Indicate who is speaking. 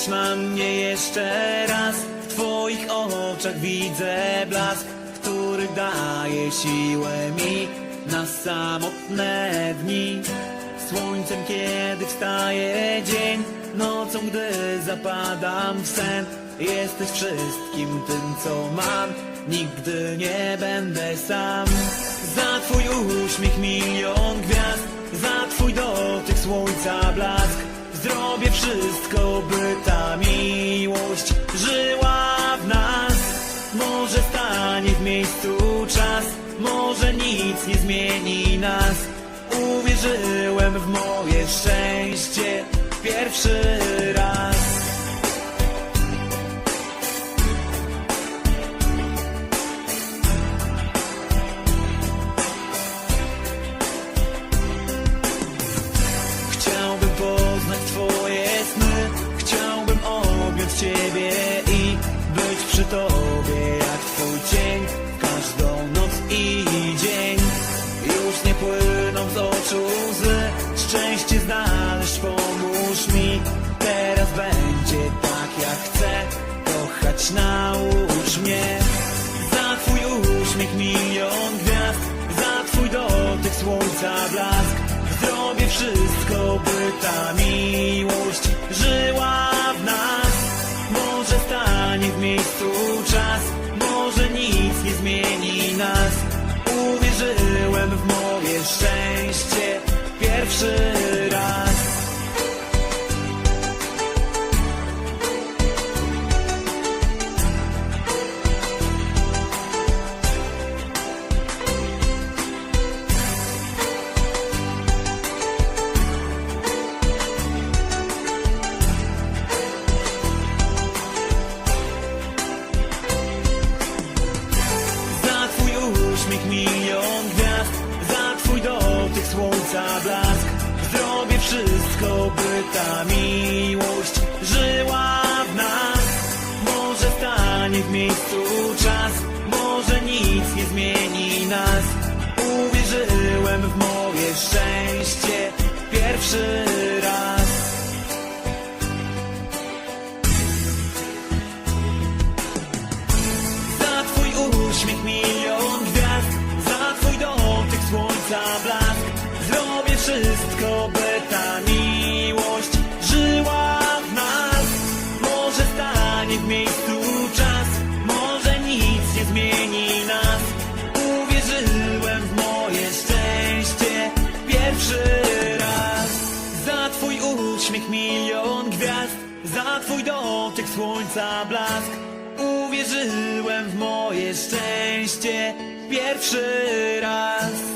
Speaker 1: Patrz na mnie jeszcze raz. W twoich oczach widzę blask Który daje siłę mi Na samotne dni. Słońcem kiedy wstaje dzień Nocą gdy zapadam w sen. Jesteś wszystkim tym co mam. Nigdy nie będę sam. Za twój uśmiech milion gwiazd Za twój dotyk słońca blask Wszystko by ta miłość żyła w nas. Może stanie w miejscu czas Może nic nie zmieni nas. Uwierzyłem w moje szczęście pierwszy przy tobie jak twój cień Każdą noc i dzień. Już nie płyną z oczu łzy Szczęście znaleźć pomóż mi. Teraz będzie tak jak chcę Kochać naucz mnie. Za twój uśmiech milion gwiazd Za twój dotyk słońca blask. Zrobię wszystko, by ta miłość w wszystko, by ta miłość żyła w nas. Może stanie w miejscu czas Może nic nie zmieni nas. Uwierzyłem w moje szczęście pierwszy raz. Za twój uśmiech milion gwiazd Za twój dotyk słońca blask. Zrobię wszystko, by twój dotyk słońca blask. Uwierzyłem w moje szczęście pierwszy raz